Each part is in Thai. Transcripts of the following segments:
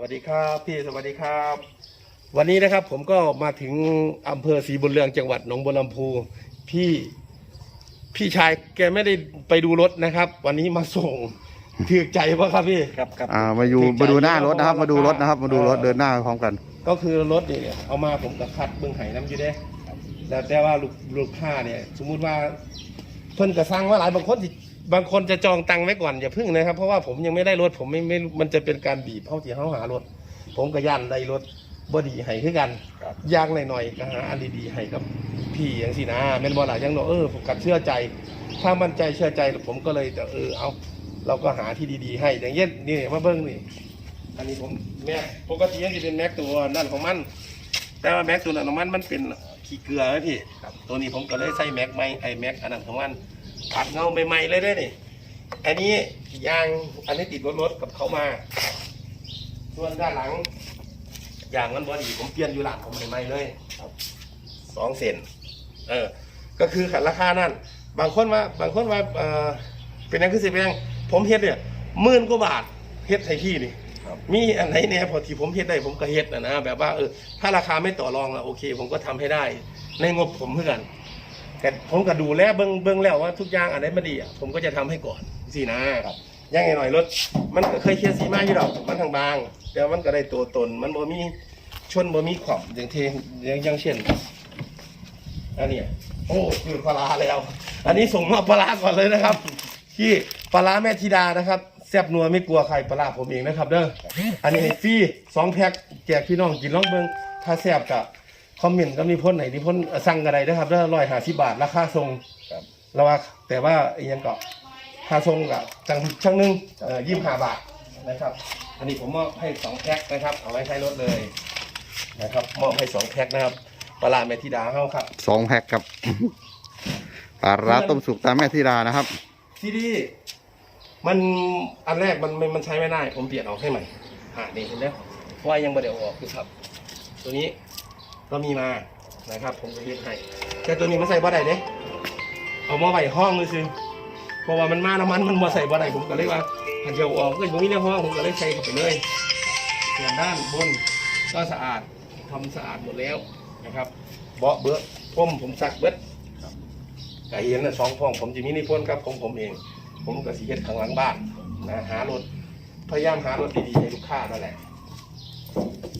วัสดีครับพี่สวัสดีครับ วันนี้นะครับผมก็มาถึงอำเภอศรีบุญเรืองจังหวัดหนองบัวลำพูพี่พี่ชายแกไม่ได้ไปดูรถนะครับ วันนี้มาส่งถือใจปะครับพี่ครับครับอ่ามาอยู่ติดใจมาดูหน้ารถนะครับเพราะว่ามาดูรถนะครับ มาดูรถเออเดินหน้าไปพร้อมกัน ก็คือรถนี่เนี่ยเอามาผมกับคัดเบื้องไห้น้ำอยู่เด้แต่แต่ว่าลูกลูกค้าเนี่ย สมมุติว่าเพิ่นกระซังว่าหลายบางคนสิ บางคนจะจองตังค์ไว้ก่อนอย่าพึ่งนะครับ เพราะว่าผมยังไม่ได้รถผมไม่ไม่มันจะเป็นการบีบเขาที่เขาหารถ ผมก็ยันได้รถบอดีให้คือกันยางหน่อยๆก็หาอันดีๆให้กับพี่อย่างสินะแม่นบอล่ะยังเนาะเออผมกัดเชื่อใจ ถ้ามั่นใจเชื่อใจผมก็เลยจะเออเอาเราก็หาที่ดีๆให้อย่างเช่นนี่มาเบิ้งนี่อันนี้ผมแม็กปกติยังจะเป็นแม็กตัวนั่นของมัน แต่ว่าแม็กตัวนั้นของมันมันเป็นขี้เกลือนะพี่ตัวนี้ผมก็เลยใส่แม็กไม่ไอแม็กอันนั้นของมัน ผัดเงาใหม่ๆเลยเด้อนี่อันนี้ยางอันนี้ติดรถๆกับเขามา ส่วนด้านหลังยางมันบอดีผมเปลี่ยนอยู่หลังผมใหม่ๆเลยสองเซนเออ ก็คือขันราคานั่น บางคนว่าบางคนว่าเออเป็นยังคือสิเป็นยังผมเฮ็ดเนี่ยหมื่นกว่าบาทเฮ็ดให้พี่นี่มีอันไหนเนี่ยพอที่ผมเฮ็ดได้ผมก็เฮ็ดนะนะแบบว่าเออถ้าราคาไม่ต่อรองละโอเค ผมก็ทำให้ได้ ในงบผมเพื่อกัน แต่ผมก็ดูแลเบิ้งเบิ้งแล้วว่าทุกอย่างอันไหนมันดีอะผมก็จะทำให้ก่อนสินะยังไงหน่อยรถ มันก็เคยเคลียร์สีมาอยู่ดอกมันทางบาง แต่มันก็ได้ตัวตน มันบ่มีชนบ่มีขอบอย่างเทอย่างอย่างเช่นอันเนี้ยโอ้คือปลาร้าแล้ว อันนี้ส่งมอบปลาร้าก่อนเลยนะครับ ที่ปลาร้าแม่ธิดานะครับแซ่บนัวไม่กลัวใครปลาร้าผมเองนะครับเด้ออันนี้ให้ฟรีสองแพ็คแจกพี่น้องกินลองเบิ้งถ้าแซ่บกับ คอมเมนต์ก็มีพ้นไหนที่พ้นสั่งอะไรนะครับเด้อร้อยห้าสิบบาทราคาทรงแล้วว่าแต่ว่าอีกอยังก็ค่าทรงกับจังช่างหนึงเอ่อยี่สิบห้าบาทนะครับ อันนี้ผมมอบให้สองแพ็คนะครับเอาไว้ใช้รถเลยนะครับมอบให้สองแพ็คนะครับปลาร้าแม่ธิดาเฮาครับ สองแพ็คครับ ปลาร้าต้มสุกตามแม่ธิดานะครับ ที่นี่มันอันแรกมันมันมันใช้ไม่ได้ ผมเปลี่ยนออกให้ใหม่อ่านี่เห็นไหมเพราะว่ายังไม่ได้เอาออกคือครับ ตัวนี้ ก็มีมานะครับ ผมจะเรียกให้แต่ตัวนี้มันใส่บ่ได้เด้เอามาไว้ห้องเลยซึเพราะว่ามันมาน้ำมันมันมาใส่บ่ได้ผมก็เลยว่าอันเดียวออกก็ตรงนี้ในห้องผมก็เลยใส่เข้าไปเลยส่วนด้านบนก็สะอาดทำสะอาดหมดแล้วนะครับเบาะเบื้อพรมผมซักเบิดก็เห็นนะสองพ่องผมจะมีนิพนธ์ครับของผมเอง ผมก็สีเฮ็ดข้างหลังบ้านนะหารถพยายามหารถดีๆให้ลูกค้านั่นแหละ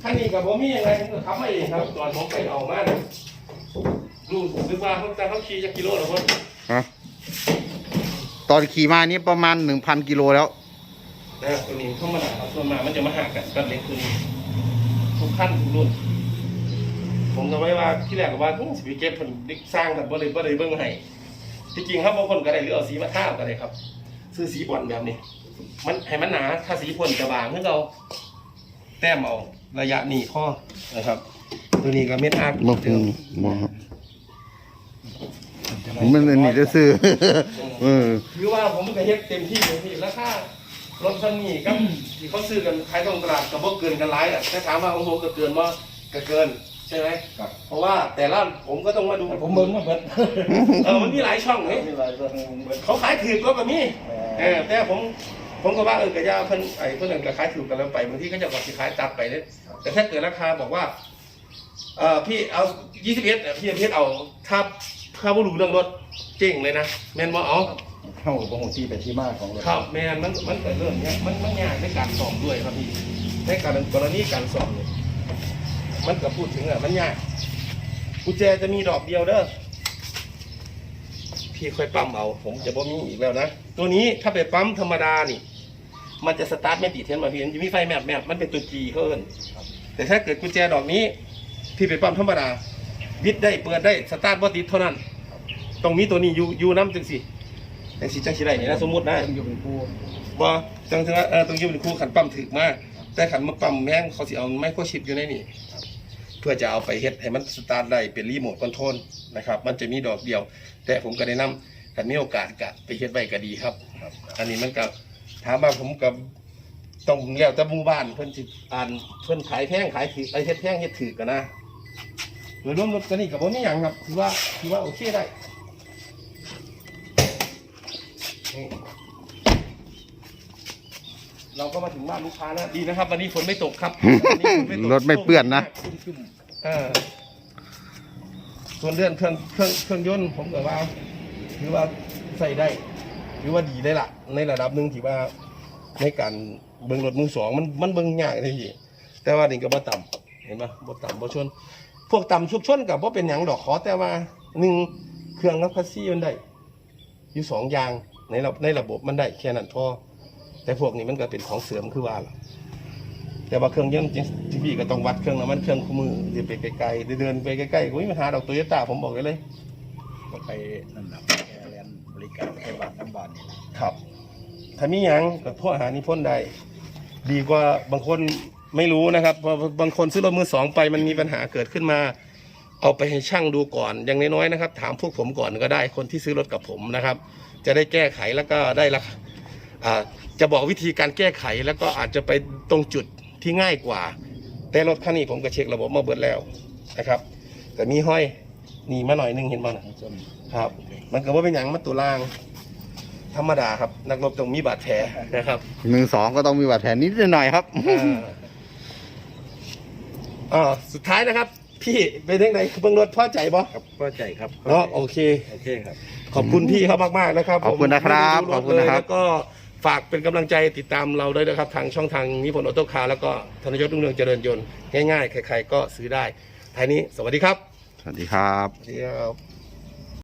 คันนี้กับผมมีอะไรผมก็ขับมาเองครับตอนผมไปเอามาเนี่ยรู้สึกว่าเขาจะเขาขี่จักกิโลหรือเปล่าฮะตอนขี่มานี่ประมาณหนึ่งพันกิโลแล้วนะตัวนี้เข้ามาหาครับส่วนมากมันจะมาหากันกับเล็กตัวนี้ทุกขั้นทุกรุ่น ผมก็ไม่ว่าที่แรกก็ว่าอื้อสิไปเก็บผลสร้างแบบบ่ได้บ่ได้เบิ่งให้ที่จริงครับบางคนก็ได้หรือเอาสีมาทาก็ได้ครับ ซื้อสีบอลแบบนี้ มันให้มันหนาถ้าสีพ่นจะบางคือเรา แต้มเอาระยะนี้ข้อนะครับตัวนี้ก็เม็ดอาร์ตบ่อืมบ่ครับมันอันนี่จะซื้อ เออ คือว่าผมก็เฮ็ดเต็มที่เลยพี่แล้วค่ารถคันนี้กับที่เขาซื้อกันขายตรงตลาดก็บ่เกินกันหลายอะถ้าถามว่าของผมก็เกินบ่ก็เกินใช่ไหมครับ เพราะว่าแต่ละผมก็ต้องมาดู ผมเบิ่งมาเบิดเออมันมีหลายช่องเลยมีหลายเรื่องเบิดเขาขายถือก็แบบนี้เออแต่ผม ผมก็ว่าเออกระยาเพิ่นไอ้เพิ่นนก็ขายถือกันแล้วไปบางทีก็จะบอกสิขายตัดไปเนี่ยแต่ถ้าเกิดราคาบอกว่าเออพี่เอา21อะพี่เพชรเอาถ้าถ้าบ่รู้เรื่องรถเจ๊งเลยนะแม่นบ่เอาเข้ากับของที่ไปที่มาของรถครับแม่นมันมันเกิดเรื่องเนี้ยมันมันยากในการสอบด้วยครับพี่ในการกรณีการสอบเนี่ยมันก็พูดถึงอะมันยากกุญแจจะมีดอกเดียวเด้อพี่ค่อยปั๊มเอา ผมจะบ่มีอีกแล้วนะ ตัวนี้ถ้าไปปั๊มธรรมดานี่ มันจะสตาร์ทไม่ติดเห็นมาพี่มันจะมีไฟแมบแมบมันเป็นตัวจีเขาเอินแต่ถ้าเกิดกุญแจดอกนี้พี่ไปปั๊มธรรมดาวิดได้เปิดได้สตาร์ทบ่ติดเท่านั้น ตรงนี้ตัวนี้อยู่อยู่น้ำจังสิจังสิจังสิได้นี่นะสมมุตินะต้องอยู่เป็นผู้บ่จังสิว่าเออตรงนี้เป็นครูขันปั๊มถึกมากแต่ขันมาปั๊มแม่งเขาสิเอาไมโครชิปอยู่ในนี่เพื่อจะเอาไปเฮ็ดให้มันสตาร์ทได้เป็นรีโมทคอนโทรลนะครับมันจะมีดอกเดียว แต่ผมก็แนะนำถ้ามีโอกาสก็ไปเฮ็ดไว้ก็ดีครับ อันนี้มันก็ ถามว่าผมกับต้องแล้วแต่หมู่บ้านเพิ่นสิอ่านเพิ่นขายแพงขายถือไอ้เฮ็ดแพงเฮ็ดถือกันนะโดยรวมรถกันนี่ก็บ่มีหยังครับถือว่าถือว่าโอเคได้นี่เราก็มาถึงบ้านลูกค้าแล้วดีนะครับ วันนี้ฝนไม่ตกครับวันนี้ฝนตกรถไม่เปื้อนนะเออส่วนเรื่องเครื่องเครื่องเครื่องยนต์ผมก็ว่าถือว่าใส่ได้ ถือว่าดีได้ละในระดับหนึ่งที่ว่าในการเบิ่งรถมือสองมันมันเบิ่งยากเลยพี่แต่ว่านี่ก็บ่ต่ำเห็นปะบ่ต่ำบ่ชน พวกต่ำชุกชนกับบ่เป็นหยังดอกขอแต่ว่าหนึ่งเครื่องรับคัสซี่มันได้อยู่สองอย่างในระในระบบมันได้แค่นั้นพอแต่พวกนี้มันก็เป็นของเสริมคือว่าล่ะแต่ว่าเครื่องยนต์จริงที่พี่ก็ต้องวัดเครื่องน้ำมันเครื่องคู่มือเดินไปไกลๆเดินไปใกล้ๆก็ไม่มีปัญหาดอกโตโยต้าผมบอกไว้เลย ก็ไปนั่นแหละ บริการให้บ้านน้ำบานนี่แหละครับ ถ้ามีหยังก็โทรหานิพนธ์ได้ ดีกว่าบางคนไม่รู้นะครับเพราะบางคนซื้อรถมือสองไปมันมีปัญหาเกิดขึ้นมา เอาไปให้ช่างดูก่อน อย่างน้อยๆนะครับ ถามพวกผมก่อนก็ได้ คนที่ซื้อรถกับผมนะครับ จะได้แก้ไขแล้วก็ได้ละอ่าจะบอกวิธีการแก้ไขแล้วก็อาจจะไปตรงจุดที่ง่ายกว่า แต่รถคันนี้ผมก็เช็คระบบมาเบิดแล้วนะครับ แต่มีห้อยหนีมาหน่อยนึงเห็นบ้างนะทั้งส้น ครับ มันก็ว่าเป็นอย่างมันตัวล่าง ธรรมดาครับ นักรบต้องมีบาดแผลนะครับมือสองก็ต้องมีบาดแผลนิดหน่อยครับ อ่าอ่าสุดท้ายนะครับ พี่เป็นยังไงเบิ่งรถพอใจบ่ครับก็ใจครับเนาะโอเค โอเคครับ ขอบคุณพี่เขามากๆนะครับขอบคุณนะครับผมไม่ได้ดูขอบคุณนะครับเลยแล้วก็ฝากเป็นกำลังใจติดตามเราด้วยนะครับ ทางช่องทางนิพนธ์ออโต้คาร์แล้วก็ธนยศรุ่งเรืองเจริญยนต์ง่ายๆ ใครๆก็ซื้อได้ท้ายนี้สวัสดีครับ สวัสดีครับสวัสดีครับ